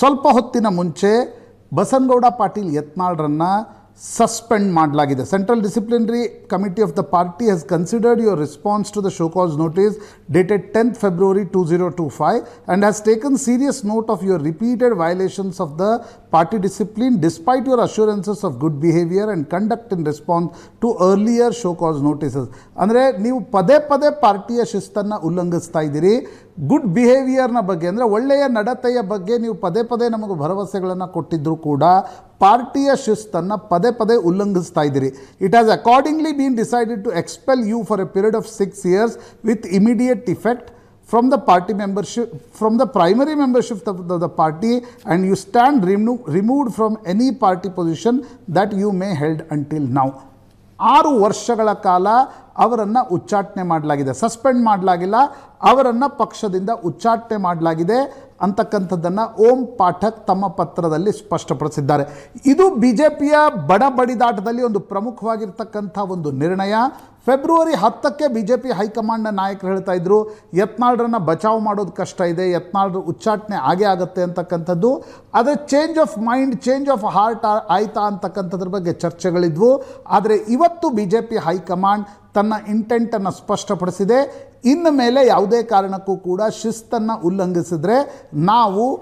ಸ್ವಲ್ಪ ಹೊತ್ತಿನ ಮುಂಚೆ ಬಸನಗೌಡ ಪಾಟೀಲ್ ಯತ್ನಾಳ್ರನ್ನ ಸಸ್ಪೆಂಡ್ ಮಾಡಲಾಗಿದೆ. Central disciplinary committee of the party has considered your response to the show cause notice dated tenth February two zero two five and has taken serious note of your repeated violations of the party discipline despite your assurances of good behaviour and conduct in response to earlier show cause notices ಅಂದರೆ ನೀವು ಪದೇ ಪದೇ ಪಾರ್ಟಿಯ ಶಿಸ್ತನ್ನು ಉಲ್ಲಂಘಿಸ್ತಾ ಇದ್ದೀರಿ. Good ಬಿಹೇವಿಯರ್ನ ಬಗ್ಗೆ ಅಂದರೆ ಒಳ್ಳೆಯ ನಡತೆಯ ಬಗ್ಗೆ ನೀವು ಪದೇ ಪದೇ ನಮಗೆ ಭರವಸೆಗಳನ್ನು ಕೊಟ್ಟಿದ್ದರೂ ಕೂಡ ಪಾರ್ಟಿಯ ಶಿಸ್ತನ್ನು ಪದೇ ಪದೇ ಉಲ್ಲಂಘಿಸ್ತಾ ಇದ್ದೀರಿ. It has accordingly been decided to expel you for a period of six years with immediate effect from the party membership from the primary membership the party and you stand remo removed from any party position that you may held until now ಆರು ವರ್ಷಗಳ ಕಾಲ ಅವರನ್ನು ಉಚ್ಚಾಟನೆ ಮಾಡಲಾಗಿದೆ. Suspend ಮಾಡಲಾಗಿಲ್ಲ. ಅವರನ್ನು ಪಕ್ಷದಿಂದ ಉಚ್ಚಾಟನೆ ಮಾಡಲಾಗಿದೆ ಅಂತಕ್ಕಂಥದ್ದನ್ನು ಓಂ ಪಾಠಕ್ ತಮ್ಮ ಪತ್ರದಲ್ಲಿ ಸ್ಪಷ್ಟಪಡಿಸಿದ್ದಾರೆ. ಇದು ಬಿ ಜೆ ಪಿಯ ಬಡ ಬಡಿದಾಟದಲ್ಲಿ ಒಂದು ಪ್ರಮುಖವಾಗಿರ್ತಕ್ಕಂಥ ಒಂದು ನಿರ್ಣಯ. ಫೆಬ್ರವರಿ ಹತ್ತಕ್ಕೆ ಬಿ ಜೆ ಪಿ ಹೈಕಮಾಂಡ್ನ ನಾಯಕರು ಹೇಳ್ತಾ ಇದ್ರು, ಯತ್ನಾಳ್ರನ್ನ ಬಚಾವ್ ಮಾಡೋದು ಕಷ್ಟ ಇದೆ, ಯತ್ನಾಳ್ರ ಉಚ್ಚಾಟನೆ ಆಗೇ ಆಗುತ್ತೆ ಅಂತಕ್ಕಂಥದ್ದು. ಆದರೆ change of mind change of heart ಆಯ್ತಾ ಅಂತಕ್ಕಂಥದ್ರ ಬಗ್ಗೆ ಚರ್ಚೆಗಳಿದ್ವು. ಆದರೆ ಇವತ್ತು ಬಿ ಜೆ ಪಿ ಹೈಕಮಾಂಡ್ ತನ್ನ ಇಂಟೆಂಟನ್ನು ಸ್ಪಷ್ಟಪಡಿಸಿದೆ. ಇನ್ನು ಮೇಲೆ ಯಾವುದೇ ಕಾರಣಕ್ಕೂ ಕೂಡ ಶಿಸ್ತನ್ನು ಉಲ್ಲಂಘಿಸಿದರೆ ನಾವು